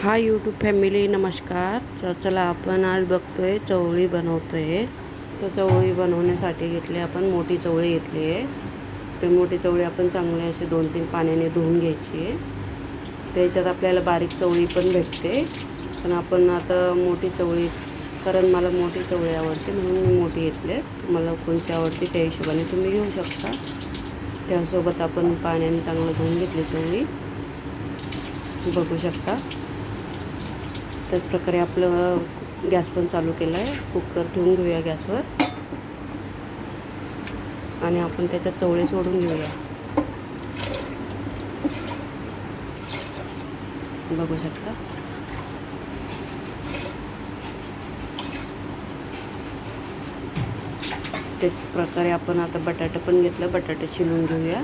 हा YouTube family नमस्कार. तर चला आपण आज बघतो आहे चवळी बनवतो आहे तर चवळी बनवण्यासाठी घेतली आपण मोठी चवळी घेतली आहे. ते मोठी चवळी आपण चांगली अशी दोन तीन पाण्याने धुवून घ्यायची आहे. त्याच्यात आपल्याला बारीक चवळी पण भेटते. पण आपण आता मोठी चवळी कारण मला मोठी चवळी आवडते म्हणून मी मोठी घेतली मला कोणती आवडते त्या हिशोबाने तुम्ही घेऊ शकता. त्यासोबत आपण पाण्याने चांगलं धुवून घेतली चवळी. बघू शकता. त्याचप्रकारे आपलं गॅस पण चालू केला आहे कुकर ठेवून घेऊया गॅसवर. आणि आपण त्याच्यात चवळे सोडून घेऊया. बघू शकता. त्याच प्रकारे आपण आता बटाटा पण घेतलं. बटाटे शिलून घेऊया.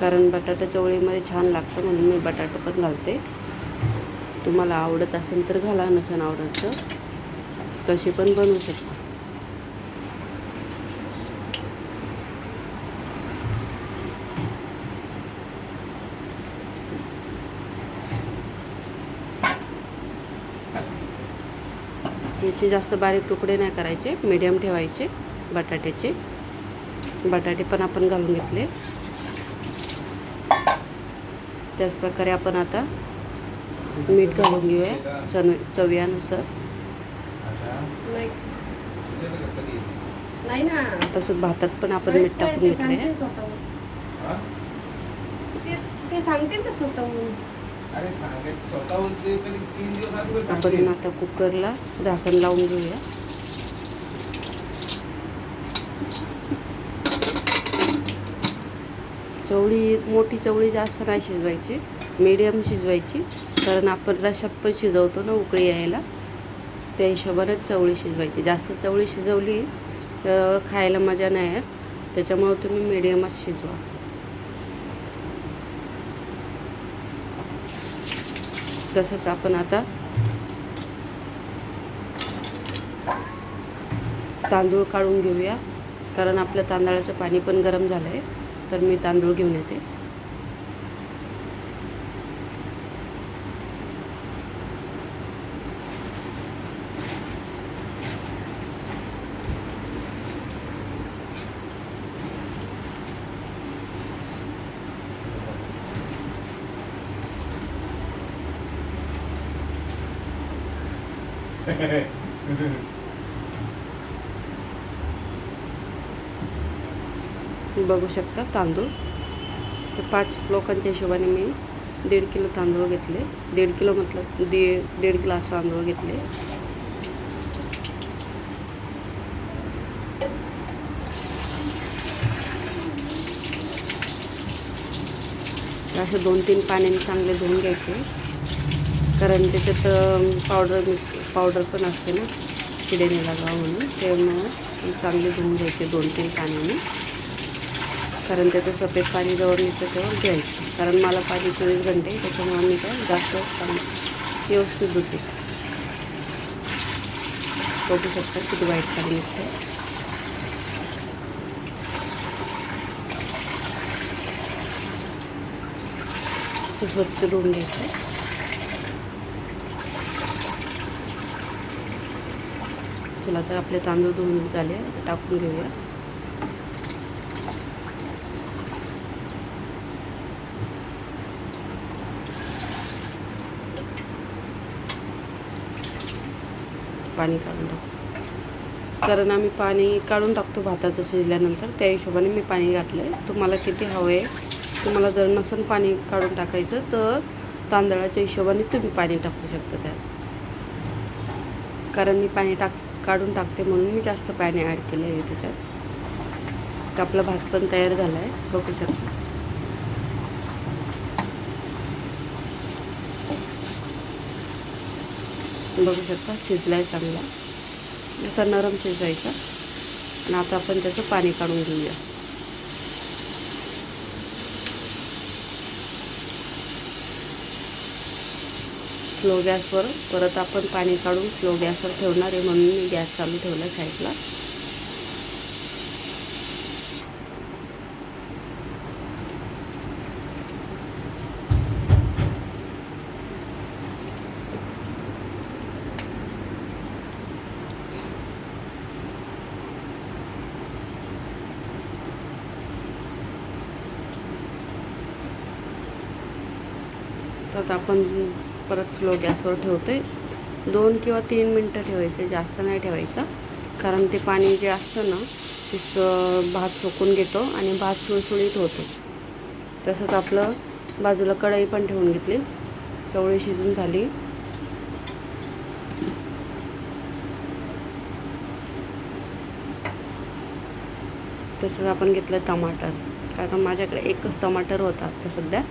कारण बटाटा चवळीमध्ये छान लागतं म्हणून मी बटाटा पण घालते. तुम्हाला आवडत असेल तर घाला नसेल आवडत तर. कशी पण बनवू शकता. याचे जास्त बारीक तुकडे नाही करायचे मीडियम ठेवायचे बटाट्याचे. बटाटे पण आपण घालून घेतले. त्याचप्रकारे आपण आता मीठ घालून घेऊया चव चव्यानुसार. नाही ना. तसंच भातात पण आपण मीठ टाकून ते घेतले. ते- सांगतील ना स्वतःहून. आपण. आता कुकरला झाकण लावून घेऊया. चवळी मोठी चवळी जास्त नाही शिजवायची मीडियम शिजवायची. कारण आपण रशात पण शिजवतो ना उकळी यायला. त्या हिशोबानेच चवळी शिजवायची. जास्त चवळी शिजवली तर खायला मजा नाही येत. त्याच्यामुळं तुम्ही मिडियमच शिजवा. तसंच आपण आता तांदूळ काढून घेऊया. कारण आपल्या तांदळाचं पाणी पण गरम झालं आहे तर मी तांदूळ घेऊन येते. बघू शकता तांदूळ. तर पाच लोकांच्या हिशोबाने मी दीड किलो तांदूळ घेतले. दीड किलो म्हटलं दे दीड ग्लास तांदूळ घेतले. असं दोन तीन पाण्याने चांगले धुवून घ्यायचे. कारण त्याच्यात पावडर पावडर पण असते ना किडे लागावं म्हणून. त्यामुळं चांगले धुवून घ्यायचे दोन तीन पाण्याने. कारण त्याचं सफेद पाणी जवळ निघतं तेव्हा घ्यायचं कारण मला पाणी चोवीस घंटे त्याच्यामुळे मी काय जास्त पाणी व्यवस्थित धुते. बघू शकता किती वाईट पाणी निघतं स्वच्छ धुवून घ्यायचं चला तर आपले तांदूळ धुवून झाले टाकून घेऊया. पाणी काढून टाकू. कारण आम्ही पाणी काढून टाकतो भाताचं शिजल्यानंतर त्या हिशोबाने मी पाणी घातलं आहे तुम्हाला किती हवं आहे तुम्हाला जर नसेल पाणी काढून टाकायचं तर तांदळाच्या हिशोबाने तुम्ही पाणी टाकू शकता त्यात. कारण मी पाणी टाक काढून टाकते म्हणून मी जास्त पाणी ॲड केलं आहे त्याच्यात आपला भात पण तयार झाला आहे बघू शकता. बघू शकता शिजला आहे चांगला. असा नरम शिजवायचा आणि आता आपण त्याचं पाणी काढून घेऊया. स्लो गॅसवर परत आपण पाणी काढून स्लो गॅसवर ठेवणार आहे म्हणून मी गॅस चालू ठेवला साईडला तर आता आपण परत स्लो गॅसवर ठेवते दोन किंवा तीन मिनटं ठेवायचे जास्त नाही ठेवायचं. कारण ते पाणी जे असतं ना ते भात सोकून घेतो आणि भात सुळसुळीत होतो. तसंच आपलं बाजूला कढई पण ठेवून घेतली. चवळी शिजून झाली. तसंच आपण घेतलं टमाटर. कारण माझ्याकडे एकच टमाटर होता आता सध्या.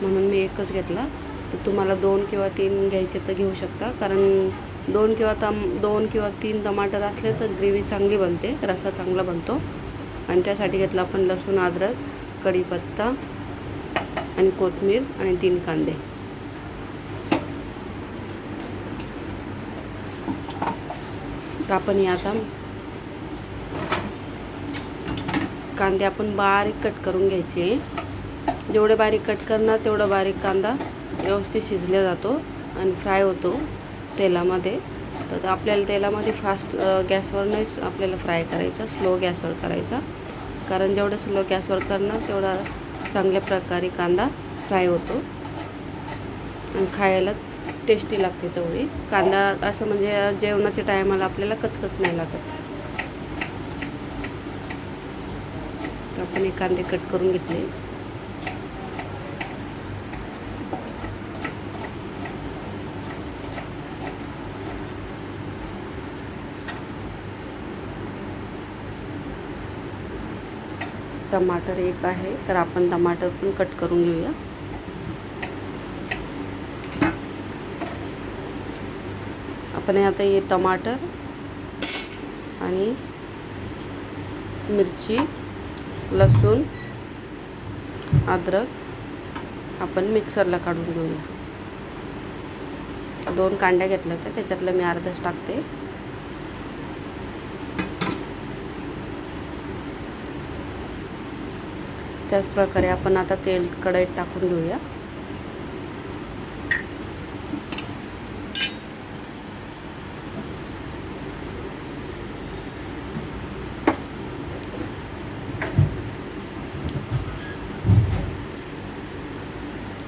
म्हणून मी एकच घेतला. तर तुम्हाला दोन किंवा तीन घ्यायचे तर घेऊ शकता. कारण दोन किंवा तम दोन किंवा तीन टमाटर असले तर ग्रेव्ही चांगली बनते रसा चांगला बनतो. आणि त्यासाठी घेतलं आपण लसूण अद्रक कढीपत्ता आणि कोथिंबीर आणि तीन कांदे. तर आपण हे आता कांदे आपण बारीक कट करून घ्यायचे. जेवढे बारीक कट करणार तेवढा बारीक कांदा व्यवस्थित शिजला जातो आणि फ्राय होतो तेलामध्ये. तर आपल्याला तेलामध्ये फास्ट गॅसवर नाही आपल्याला फ्राय करायचा स्लो गॅसवर करायचा. कारण जेवढं स्लो गॅसवर करणार तेवढा चांगल्या प्रकारे कांदा फ्राय होतो. आणि खायला टेस्टी लागते चवळी कांदा असं म्हणजे जेवणाच्या टायमाला आपल्याला कचकच नाही लागत. तर आपण हे कांदे कट करून घेतले. टमाटर एक आहे तर आपण टमाटर पण कट करून घेऊया. आपण हे आता हे टमाटर आणि मिरची लसूण अद्रक आपण मिक्सरला काढून घेऊया. दोन कांड्या घेतल्या होत्या त्याच्यातलं मी अर्धच टाकते. त्याच प्रकारे आपण आता तेल कढईत टाकून घेऊया.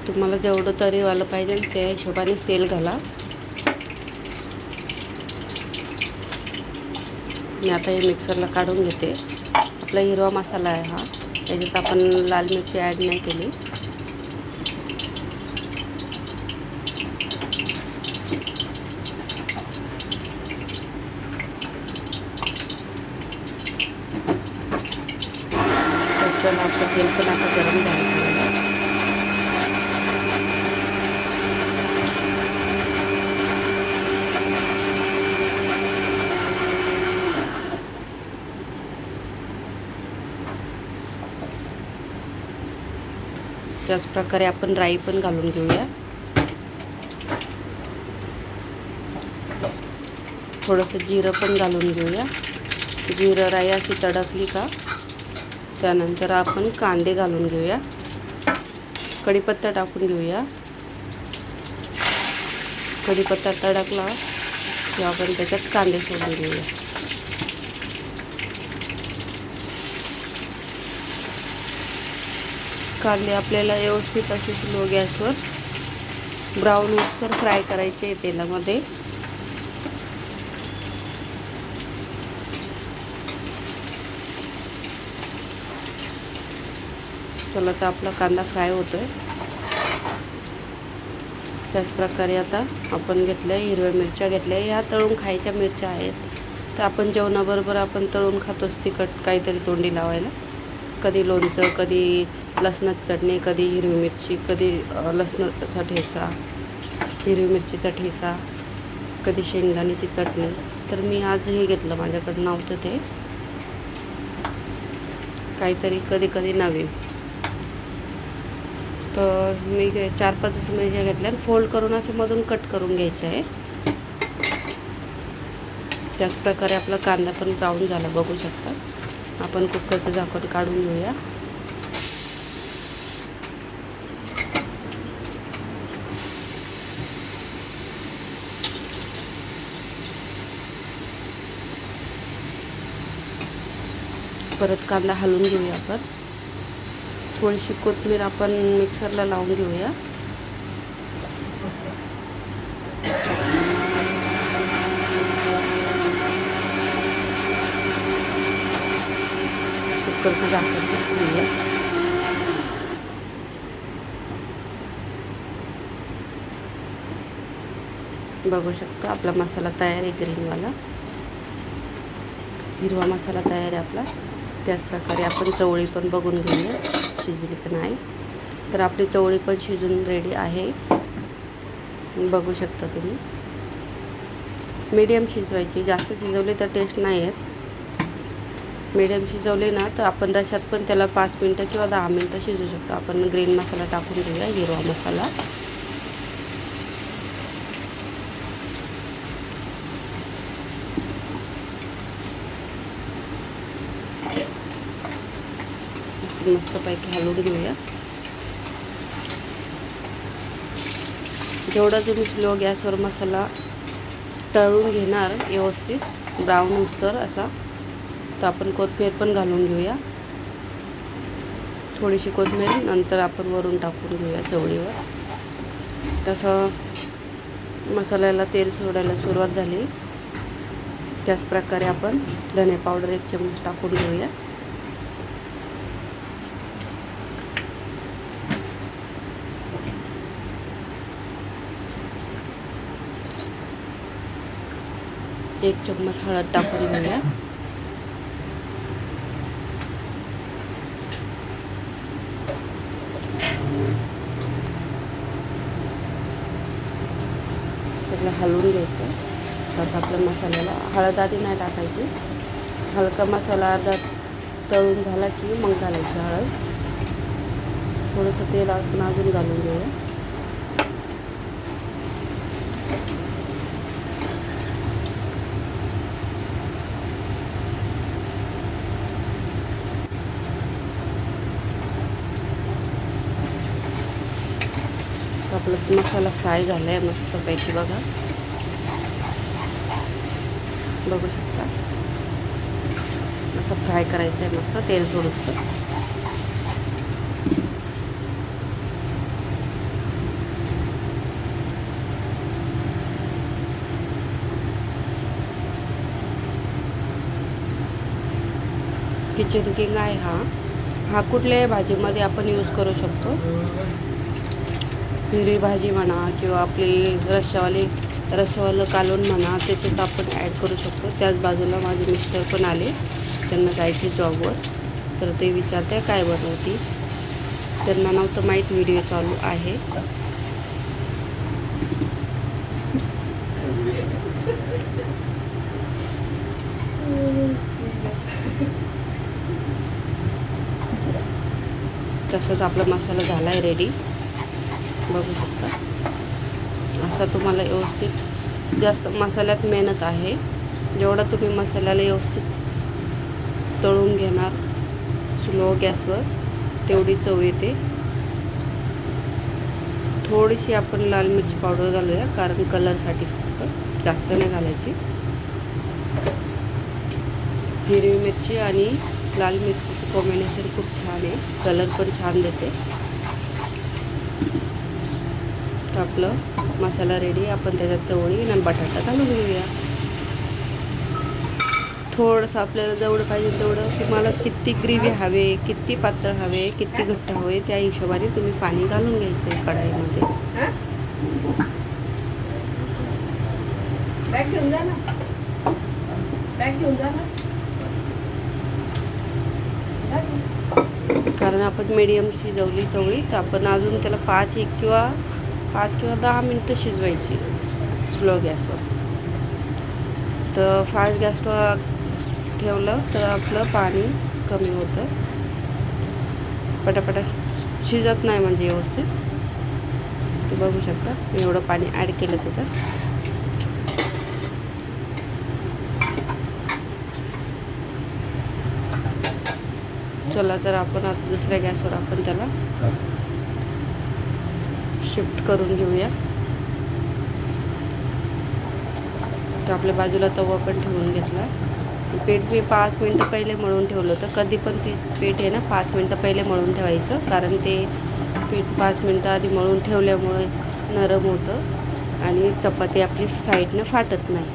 तुम्हाला जेवढं तरीवालं पाहिजे त्या हिशोबाने तेल घाला. मी आता हे मिक्सरला काढून घेते. आपला हिरवा मसाला आहे हा. त्याच्यात आपण लाल मिरची ॲड नाही केली त्याच्यानं आपलं तेल पण आता गरम झालं चांगलं. त्याचप्रकारे आपण राई पण घालून घेऊया. थोडंसं जिरं पण घालून घेऊया. जिरं राई अशी तडकली का? त्यानंतर आपण कांदे घालून घेऊया. कढीपत्ता टाकून घेऊया. कढीपत्ता तडकला की आपण त्याच्यात कांदे सोडून घेऊया. कांदे आपल्याला व्यवस्थित असे स्लो गॅसवर. ब्राऊन तर फ्राय करायचे आहे तेलामध्ये. चला तर आपला कांदा फ्राय होतोय. त्याचप्रकारे आता आपण घेतल्या हिरव्या मिरच्या घेतल्या ह्या तळून खायच्या मिरच्या आहेत. तर आपण जेवणाबरोबर आपण तळून खातोच तिखट काहीतरी तोंडी लावायला. कधी लोणचं कधी लसणाची चटणी कधी हिरवी मिरची कधी लसणाचा ठेचा हिरवी मिरचीचा ठेचा कधी शेंगदाण्याची चटणी. तर मी आज हे घेतलं माझ्याकडं नव्हतं ते. काहीतरी कधी कधी नवीन. तर मी गे- चार पाचच मिरच्या घेतल्या आणि फोल्ड करून असं मधून कट करून घ्यायचे आहे. त्याचप्रकारे आपला कांदा पण ब्राऊन झाला बघू शकता. आपण कुकरचं झाकण काढून घेऊया. परत कांदा हलवून घेऊया आपण. थोडीशी कोथमीर आपण मिक्सरला लावून घेऊया. घेऊया बघू शकता आपला मसाला तयार आहे ग्रीनवाला हिरवा मसाला तयार आहे आपला. त्याचप्रकारे आपण चवळी पण बघून घेऊया. शिजली पण नाही. तर आपली चवळी पण शिजून रेडी आहे. बघू शकता तुम्ही. मीडियम शिजवायची. जास्त शिजवली तर टेस्ट नाही आहेत मीडियम शिजवले ना तर आपण रशात पण त्याला पाच मिनटं किंवा दहा मिनटं शिजू शकतो. आपण ग्रीन मसाला टाकून घेऊया हिरवा मसाला. असं मस्तपैकी हलवून घेऊया. जेवढा तुम्ही स्लो गॅसवर मसाला तळून घेणार व्यवस्थित ब्राऊन उस्तर असा तर आपण कोथिंबीर पण घालून घेऊया. थोडीशी कोथिंबीर नंतर आपण वरून टाकून घेऊया चवळीवर. तसं मसाल्याला तेल सोडायला सुरुवात झाली. त्याचप्रकारे आपण धने पावडर एक चमच टाकून घेऊया. एक चम्मच हळद टाकून घेऊया. त्याला हलवून घ्यायचं. त्यात आपल्या मसाल्याला हळद आधी नाही टाकायची. हलका मसाला अर्धा तळून झाला की मग घालायची हळद. थोडंसं तेल आपण अजून घालून घेऊया आपला मसाला फ्राय झाला आहे मस्तपैकी बघा. बघू शकता. असं फ्राय करायचं आहे मस्त तेल सोडून. किचन किंग आहे हा. हा कुठल्याही भाजीमध्ये आपण यूज करू शकतो? हिरवी भाजी म्हणा किंवा आपली रश्शावाली रश्शावालं कालवण म्हणा त्याच्यात आपण ॲड करू शकतो. त्याच बाजूला माझे मिस्टर पण आले. त्यांना जायचे जॉबवर तर ते विचारते काय बनवती? त्यांना नव्हतं माहीत व्हिडिओ चालू आहे. तसंच आपला मसाला झाला आहे रेडी बघू शकता. असा तुम्हाला व्यवस्थित जास्त मसाल्यात मेहनत आहे. जेवढा तुम्ही मसाल्याला व्यवस्थित तळून घेणार स्लो गॅसवर तेवढी चव येते. थोडीशी आपण लाल मिरची पावडर घालूया कारण कलरसाठी फक्त जास्त नाही घालायची. हिरवी मिरची आणि लाल मिरचीचं कॉम्बिनेशन खूप छान आहे. कलर पण छान देते. तर आपलं मसाला रेडी आपण त्याच्यात चवळी आणि बटाटा घालून घेऊया. थोडंसं आपल्याला जेवढं पाहिजे तेवढं तुम्हाला किती ग्रेव्ही हवे किती पातळ हवे किती घट्ट हवे त्या हिशोबाने तुम्ही पाणी घालून घ्यायचं आहे कढाईमध्ये. कारण आपण मीडियम शिजवली चवळी तर आपण अजून त्याला पाच एक किंवा पाच किंवा दहा मिनटं शिजवायची स्लो गॅसवर. तर फास्ट गॅसवर ठेवलं तर आपलं पाणी कमी होतं. पटापटा शिजत नाही म्हणजे व्यवस्थित. ते बघू शकता मी एवढं पाणी ॲड केलं त्याच्यात. चला तर आपण आता दुसऱ्या गॅसवर आपण त्याला शिफ्ट करून घेऊया. तर आपल्या बाजूला तवा पण ठेवून घेतला. पीठ मी पाच मिनटं पहिले मळून ठेवलं होतं. कधी पण ती पीठ आहे ना पाच मिनटं पहिले मळून ठेवायचं. कारण ते पीठ पाच मिनटं आधी मळून ठेवल्यामुळे नरम होतं आणि चपाती आपली साईडनं फाटत नाही.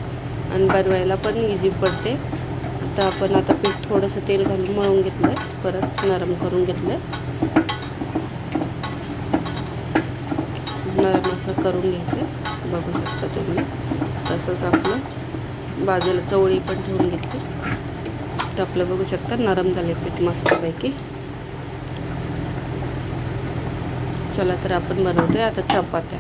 आणि बनवायला पण इझी पडते. तर आपण आता पीठ थोडंसं तेल घालून मळून घेतलं परत नरम करून घेतलं आपलं नरम असं करून घ्यायचं. बघू शकता तुम्ही. तसंच आपलं बाजूला चवळी पण ठेवून घेतली. तर आपलं बघू शकता नरम झाले पीठ मस्तपैकी. चला तर आपण बनवतोय आता चपात्या.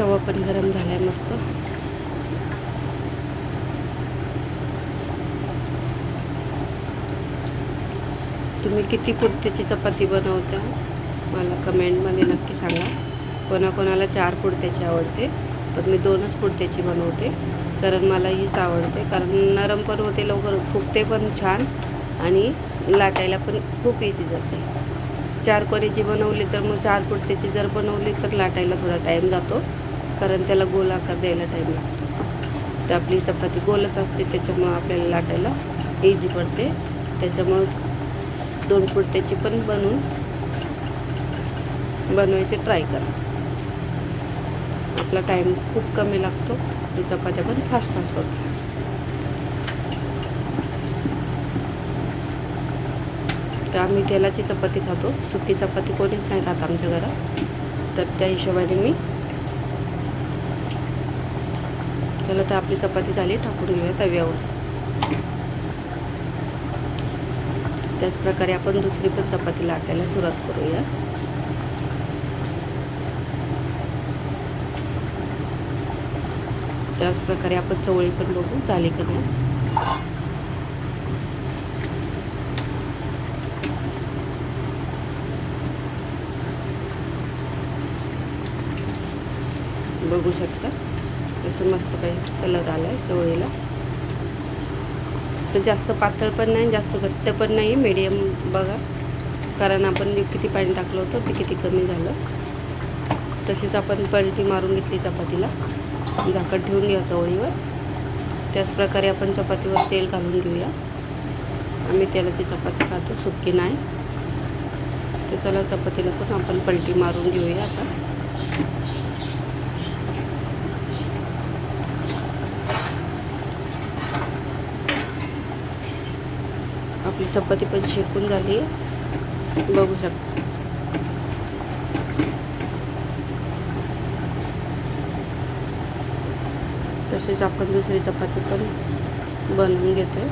तवा पण गरम झाला आहे मस्त. तुम्ही किती कुर्त्याची चपाती बनवता? मला कमेंटमध्ये नक्की सांगा. कोणाकोणाला चार कुर्त्याची आवडते पण मी दोनच कुर्त्याची बनवते. कारण मला हीच आवडते. कारण नरम पण होते लवकर फुगते पण छान आणि लाटायला पण खूप इझी जाते. चार कोणीची बनवली तर मग चार कुर्त्याची जर बनवली तर लाटायला थोडा टाईम जातो. कारण त्याला गोल आकार द्यायला टाईम लागतो. तर आपली चपाती गोलच असते त्याच्यामुळं आपल्याला लाटायला इझी पडते. त्याच्यामुळं दोन कुर्त्याची पण बनवून बनवायचे ट्राय करा. आपला टाईम खूप कमी लागतो आणि चपात्या पण फास्ट फास्ट होतात. तर आम्ही तेलाची चपाती खातो. सुकी चपाती कोणीच नाही खात आमच्या घरात. तर त्या हिशोबाने मी चला तर आपली चपाती झाली. टाकून घेऊया तव्यावर. त्याचप्रकारे आपण दुसरी पण चपाती लाटायला सुरुवात करूया. त्याच प्रकारे आपण चवळी पण बघू झाली का नाही. बघू शकता. तसं मस्त काही कलर आला आहे चवळीला. तर जास्त पातळ पण नाही जास्त घट्ट पण नाही मीडियम बघा. कारण आपण किती पाणी टाकलं होतं ते किती कमी झालं. तशीच आपण पलटी मारून घेतली चपातीला. झाकण ठेवून घ्या चवळीवर. त्याच प्रकारे आपण चपातीवर तेल घालून घेऊया. आम्ही तेलाची चपाती खातो सुकी नाही. तर चला चपातीला पण आपण पलटी मारून घेऊया आता आपली चपाती पण शेकून झाली. बघू शकता. तसेच आपण दुसरी चपाती पण बनवून घेतोय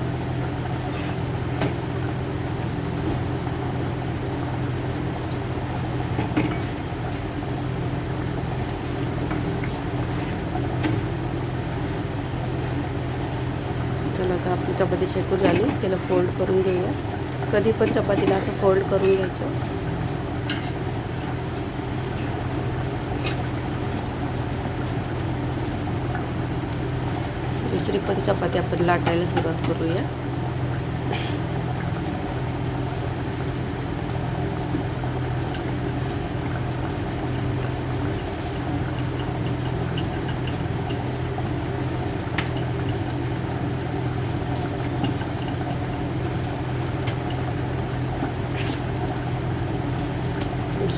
चला तर आपली चपाती शेकून झाली. त्याला फोल्ड करून घेऊया. कधी पण चपातीला असं फोल्ड करून घ्यायचं. दुसरी पण चपाती आपण लाटायला सुरुवात करूया.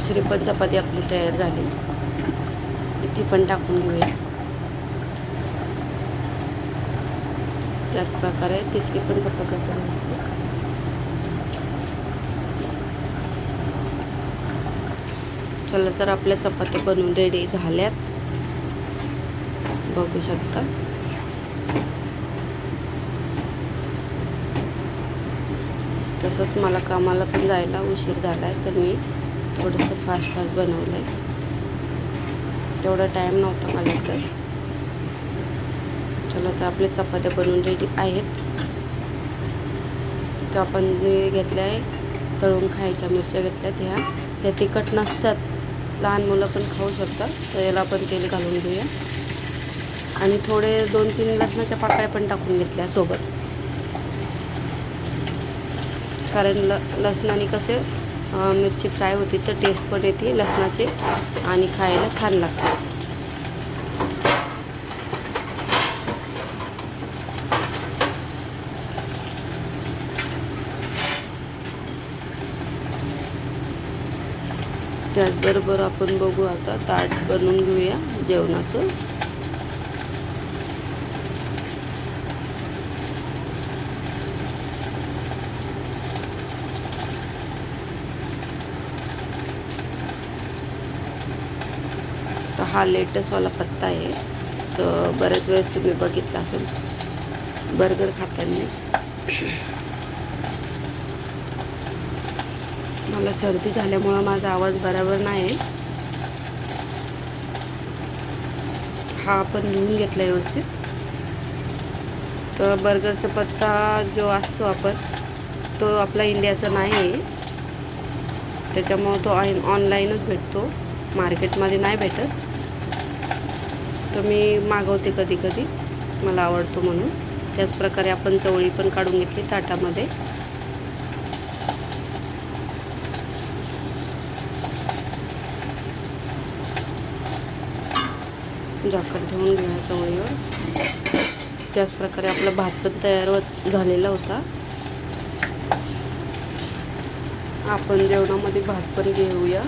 दुसरी पण चपाती आपली तयार झाली. ती पण टाकून घेऊया. त्याच प्रकारे तिसरी पण चपाती आपण चला तर आपल्या चपात्या बनवून रेडी झाल्यात. बघू शकता. तसंच मला कामाला पण जायला उशीर झाला आहे तर मी थोडंसं फास्ट फास्ट बनवलं आहे तेवढा टाईम नव्हता माझ्याकडे चला तर आपल्या चपात्या बनवून रेडी आहेत. तर आपण घेतल्या आहे तळून खायच्या मिरच्या घेतल्यात ह्या. ह्या तिखट नसतात. लहान मुलं पण खाऊ शकतात तर याला आपण तेल घालून घेऊया. आणि थोडे दोन तीन लसणाच्या पाकळ्या पण टाकून घेतल्या सोबत. कारण ल लसणाने कसे मिरची फ्राय होती तर टेस्ट पण येते लसणाचे आणि खायला छान लागते. त्याचबरोबर आपण बघू आता ताट बनवून घेऊया जेवणाचं तर हा लेटेस्टवाला पत्ता आहे. तर बऱ्याच वेळेस तुम्ही बघितला असेल. बर्गर खाताना. मला सर्दी झाल्यामुळं माझा आवाज बरोबर नाही आहे. हा आपण लिहून घेतला व्यवस्थित. तर बर्गरचा पत्ता जो असतो आपण तो आपला इंडियाचा नाही आहे. त्याच्यामुळं तो ऑन ऑनलाईनच भेटतो. मार्केटमध्ये नाही भेटत. तर मी मागवते कधी कधी. मला आवडतो म्हणून. त्याचप्रकारे आपण चवळी पण काढून घेतली ताटामध्ये. झाकण ठेवून घेऊया चवळीवर. त्याचप्रकारे आपला भात पण तयार होत झालेला होता. आपण जेवणामध्ये भात पण घेऊया.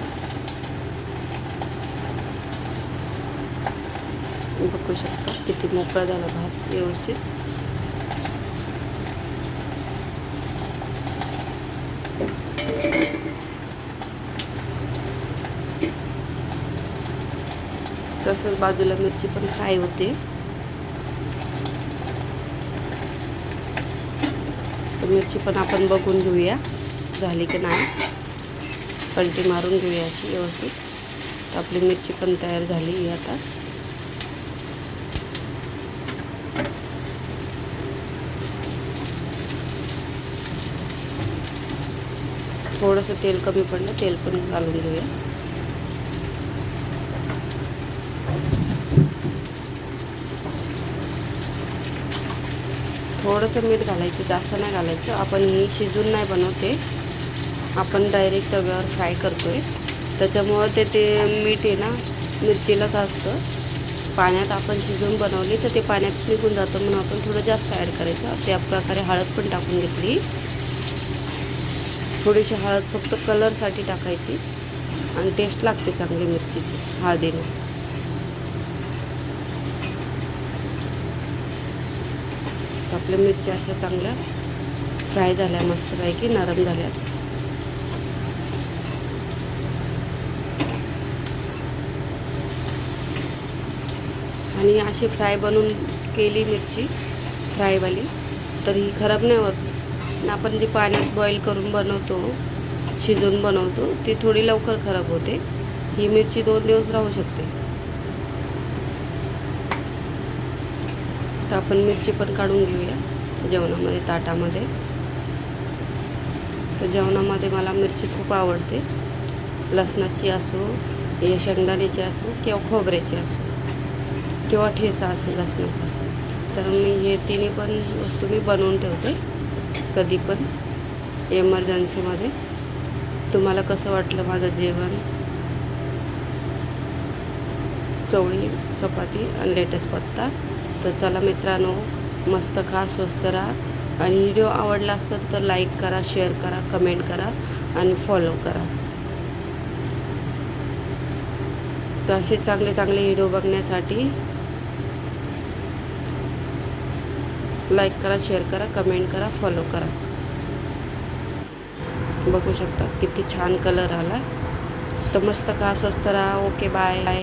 बघू शकता किती मोकळा झाला भात व्यवस्थित. तसंच बाजूला मिरची पण फ्राय होते. तर मिरची पण आपण बघून घेऊया झाली की नाही. पलटी मारून घेऊया अशी व्यवस्थित. आपली मिरची पण तयार झाली आता. थोडंसं तेल कमी पडलं तेल पण घालून घेऊया. थोडंसं मीठ घालायचं जास्त नाही घालायचं. आपण ही शिजून नाही बनवते. आपण डायरेक्ट तव्यावर फ्राय करतो आहे त्याच्यामुळं ते ते मीठ आहे ना मिरचीलाच असतं. पाण्यात आपण शिजवून बनवली तर ते पाण्यात निघून जातं म्हणून आपण थोडं जास्त ॲड करायचं. त्या प्रकारे हळद पण टाकून घेतली. थोडीशी हळद फक्त कलरसाठी टाकायची आणि टेस्ट लागते चांगली मिरचीची हळदीने. तर आपल्या मिरच्या अशा चांगल्या फ्राय झाल्या मस्तपैकी नरम झाल्या. आणि अशी फ्राय बनवून केली मिरची फ्रायवाली. तर ही खराब नाही होत. आपण जी पाण्यात बॉईल करून बनवतो शिजवून बनवतो ती थोडी लवकर खराब होते. ही मिरची दोन दिवस राहू शकते. तर आपण मिरची पण काढून घेऊया जेवणामध्ये ताटामध्ये. तर जेवणामध्ये मला मिरची खूप आवडते. लसणाची असो या शेंगदाण्याची असो किंवा खोबऱ्याची असो. किंवा ठेसा असेल लसणाचा तर मी हे तिन्ही पण वस्तू मी बनवून ठेवते. कधी पण एमर्जन्सीमध्ये तुम्हाला कसं वाटलं माझं जेवण? चवळी चपाती आणि लेटेस्ट पत्ता. तर चला मित्रांनो मस्त खा स्वस्त राहा. आणि व्हिडिओ आवडला असतात तर लाईक करा शेअर करा कमेंट करा आणि फॉलो करा. तर असे चांगले चांगले व्हिडिओ बघण्यासाठी लाईक करा शेअर करा कमेंट करा फॉलो करा. बघू शकता किती छान कलर आला. तर मस्त का स्वस्त राहा. Okay bye bye.